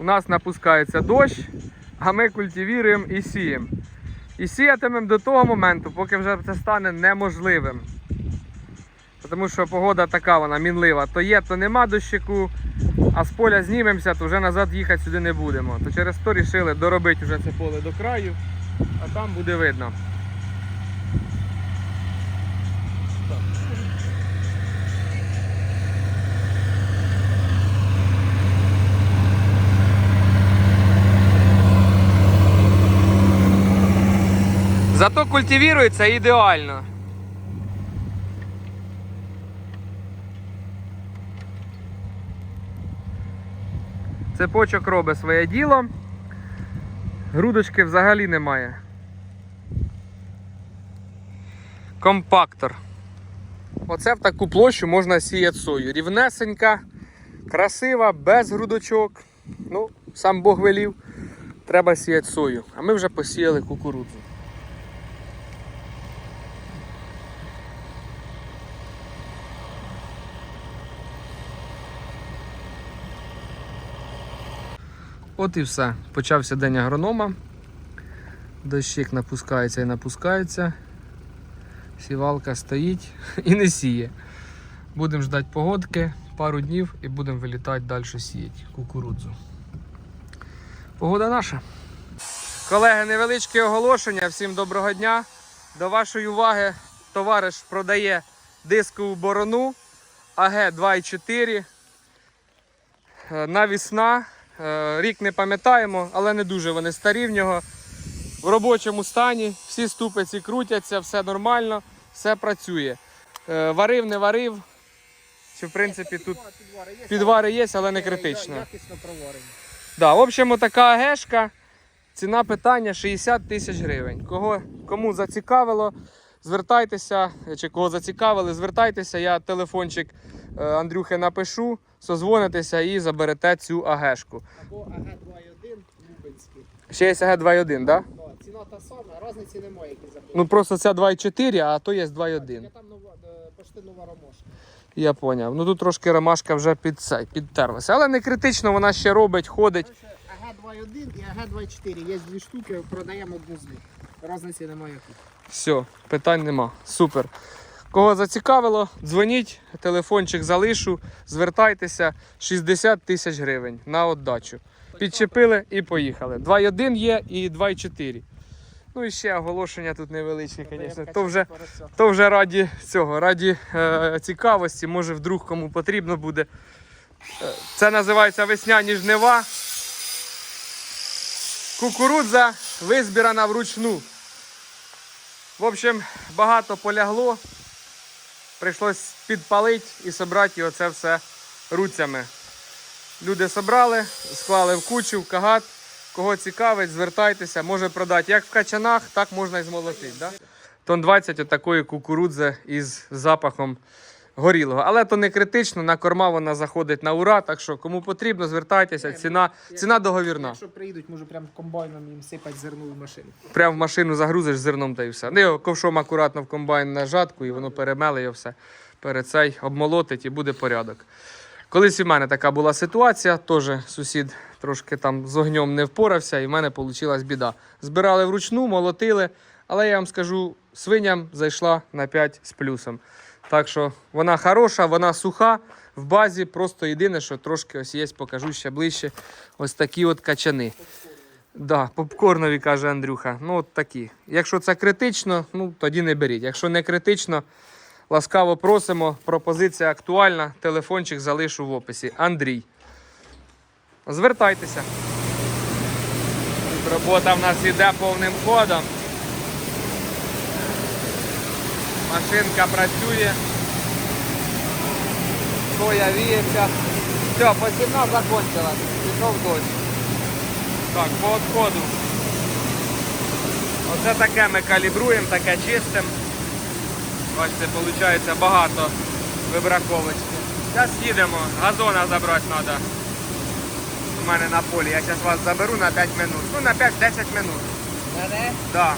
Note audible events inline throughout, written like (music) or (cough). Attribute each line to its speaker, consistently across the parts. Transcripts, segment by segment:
Speaker 1: у нас напускається дощ, а ми культивіруємо і сіємо. І сіятимемо до того моменту, поки вже це стане неможливим. Тому що погода така вона мінлива. То є, то нема дощику, а з поля знімемося, то вже назад їхати сюди не будемо. То через то рішили доробити вже це поле до краю, а там буде видно. Зато культивірується ідеально. Цепочок робить своє діло. Грудочки взагалі немає. Компактор. Оце в таку площу можна сіяти сою. Рівнесенька, красива, без грудочок. Ну, сам Бог велів. Треба сіяти сою. А ми вже посіяли кукурудзу. От і все. Почався день агронома. Дощик напускається і напускається. Сівалка стоїть (laughs) і не сіє. Будемо ждати погодки пару днів і будемо вилітати далі сіяти кукурудзу. Погода наша. Колеги, невеличке оголошення. Всім доброго дня. До вашої уваги товариш продає дискову борону АГ 2.4. Е, Навісна. Е, Рік не пам'ятаємо, але не дуже вони старі в нього. В робочому стані, всі ступиці крутяться, все нормально, все працює. Е, Варив, не варив. Чи в принципі тут
Speaker 2: підвари є,
Speaker 1: але не критично.
Speaker 2: Якісно проварені.
Speaker 1: Да, в общем, така агешка. Ціна питання 60 тисяч гривень. Кого, кому зацікавило, звертайтеся, чи кого зацікавили, звертайтеся, я телефончик е, Андрюхи напишу, созвонитеся і заберете цю агешку.
Speaker 2: Або АГ-2.1 Лубенський.
Speaker 1: Ще є АГ 2.1, так? Да?
Speaker 2: Ціна та сама, різниці немає, які заплатили.
Speaker 1: Ну просто це 2.4, а то є 2.1.
Speaker 2: Я там нова, е, почти нова ромашка.
Speaker 1: Я поняв. Ну тут трошки ромашка вже під цей, підтерлася. Але не критично, вона ще робить, ходить.
Speaker 2: Короче, АГ-2.1 і АГ-2.4. Є дві штуки, продаємо одну з них. Різниці немає.
Speaker 1: Все, питань нема. Супер. Кого зацікавило, дзвоніть, телефончик залишу, звертайтеся 60 тисяч гривень на отдачу. Підчепили і поїхали. 2.1 є і 2.4. Ну і ще оголошення тут невеличке, звісно. То вже, то вже раді цього, раді е, цікавості, може вдруг кому потрібно буде. Е, Це називається весняні жнива. Кукурудза визбірана вручну. В общем, багато полягло. Прийшлось підпалити і зібрати його це все руцями. Люди зібрали, склали в кучу, в кагат. Кого цікавить, звертайтеся, може продати як в качанах, так можна і змолотити. Да? Тон 20 отакої кукурудзи із запахом горілого. Але то не критично, на корма вона заходить на ура. Так що кому потрібно, звертайтеся. Ціна, ціна договірна.
Speaker 2: Якщо приїдуть, може прям комбайном їм сипать зерно в машину.
Speaker 1: Прямо в машину загрузиш зерном та й все. Ну, ковшом акуратно в комбайн на жатку, і воно перемеле його все. Перед цей обмолотить і буде порядок. Колись і в мене така була ситуація, теж сусід трошки там з огнем не впорався, і в мене вийшла біда. Збирали вручну, молотили, але я вам скажу, свиням зайшла на 5 з плюсом. Так що вона хороша, вона суха, в базі просто єдине, що трошки ось є, покажу ще ближче. Ось такі от качани. Да, попкорнові, каже Андрюха. Ну, от такі. Якщо це критично, ну тоді не беріть. Якщо не критично, ласкаво просимо. Пропозиція актуальна. Телефончик залишу в описі. Андрій. Звертайтеся. Робота в нас іде повним ходом. Машинка працює. Соя віється. Все, посівна закончилась. Пішов дощ. Так, по відходу. Оце таке ми калібруємо, таке чистим. Бачите, виходить багато вибраковочки. Зараз їдемо, газона забрати треба. У мене на полі. Я зараз вас заберу на 5 минут. Ну на 5-10 минут.
Speaker 2: Мене?
Speaker 1: Да.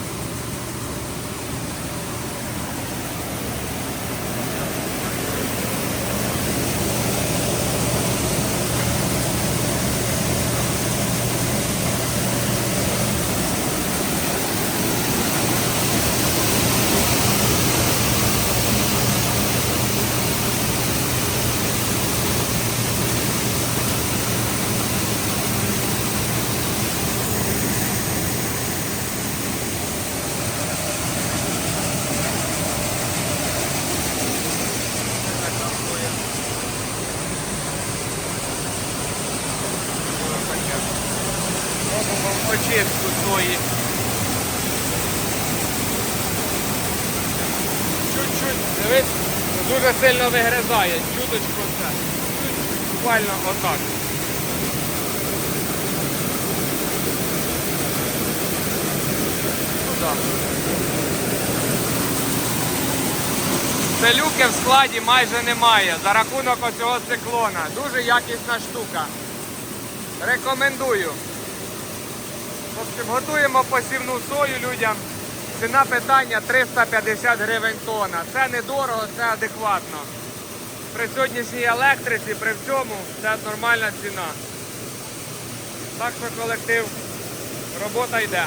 Speaker 1: Очистку сої. Чуть-чуть, дивись, дуже сильно вигризає, чуточку це. Буквально отак. Так. Селюки в складі майже немає за рахунок оцього циклона. Дуже якісна штука. Рекомендую. Готуємо посівну сою людям. Ціна питання 350 гривень тонна. Це недорого, це адекватно. При сьогоднішній електриці, при всьому, це нормальна ціна. Так що колектив, робота йде.